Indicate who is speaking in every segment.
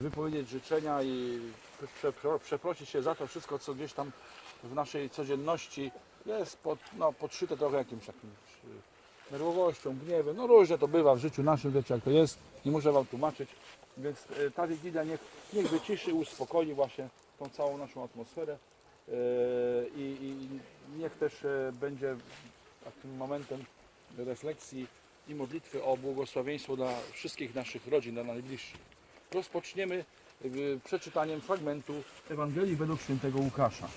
Speaker 1: wypowiedzieć życzenia i prze, prze, przeprosić się za to wszystko, co gdzieś tam w naszej codzienności jest pod, no, podszyte trochę jakimś takim y, nerwowością, gniewem. No różnie to bywa w życiu naszym, wiecie jak to jest, nie muszę Wam tłumaczyć. Więc y, ta Wigilia niech, niech wyciszy, uspokoi właśnie tą całą naszą atmosferę y, i, i niech też będzie takim momentem refleksji i modlitwy o błogosławieństwo dla wszystkich naszych rodzin, dla najbliższych. Rozpoczniemy przeczytaniem fragmentu Ewangelii według świętego Łukasza.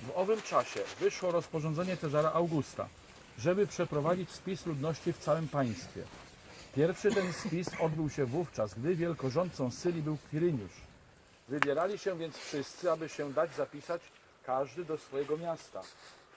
Speaker 1: W owym czasie wyszło rozporządzenie Cezara Augusta, żeby przeprowadzić spis ludności w całym państwie. Pierwszy ten spis odbył się wówczas, gdy wielkorządcą Syrii był Kwiryniusz. Wybierali się więc wszyscy, aby się dać zapisać każdy do swojego miasta.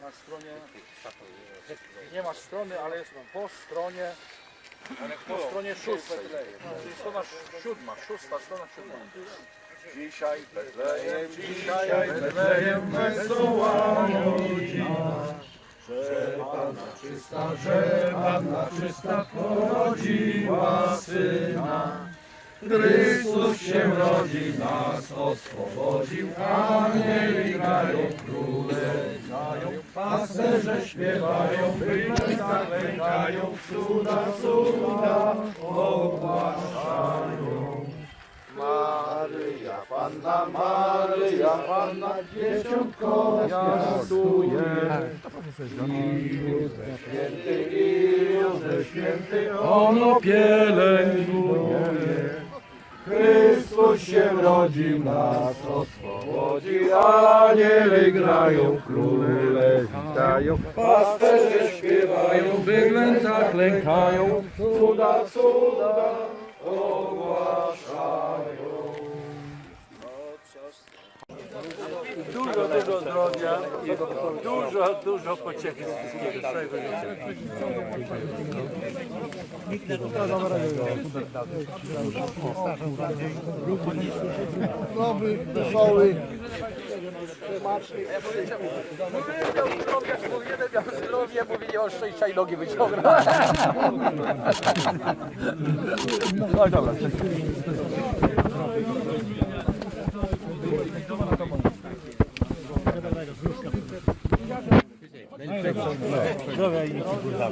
Speaker 1: na stronie, nie ma strony, ale jest po stronie, po stronie szóstej, czyli strona siódma, szósta strona siódma. Dzisiaj Betlejem, dzisiaj Betlejem wesoła
Speaker 2: Czysta, że Panna czysta porodziła Syna. Chrystus się rodzi, nas oswobodził, anieli grają, króle grają, pasterze śpiewają, bylica klękają, cuda, cuda ogłaszają. Maryja, Panna Maryja, Panna dzieciątko zwiastuje. I Józef święty, Józef święty, ono pielęgnuje. Chrystus się rodził, nas oswobodzi, aniele grają, króle witają, pasterze śpiewają, wyglęta klękają, cuda, cuda ogłaszają.
Speaker 3: Dużo, dużo zdrowia i dużo, dużo pociechy z wszystkiego, całego życia.
Speaker 4: Nowy, wesoły.
Speaker 5: Jeden miał zdrowie, mówi nie oszczęścia i nogi wyciągnął.
Speaker 3: Zdrowia i kurwa.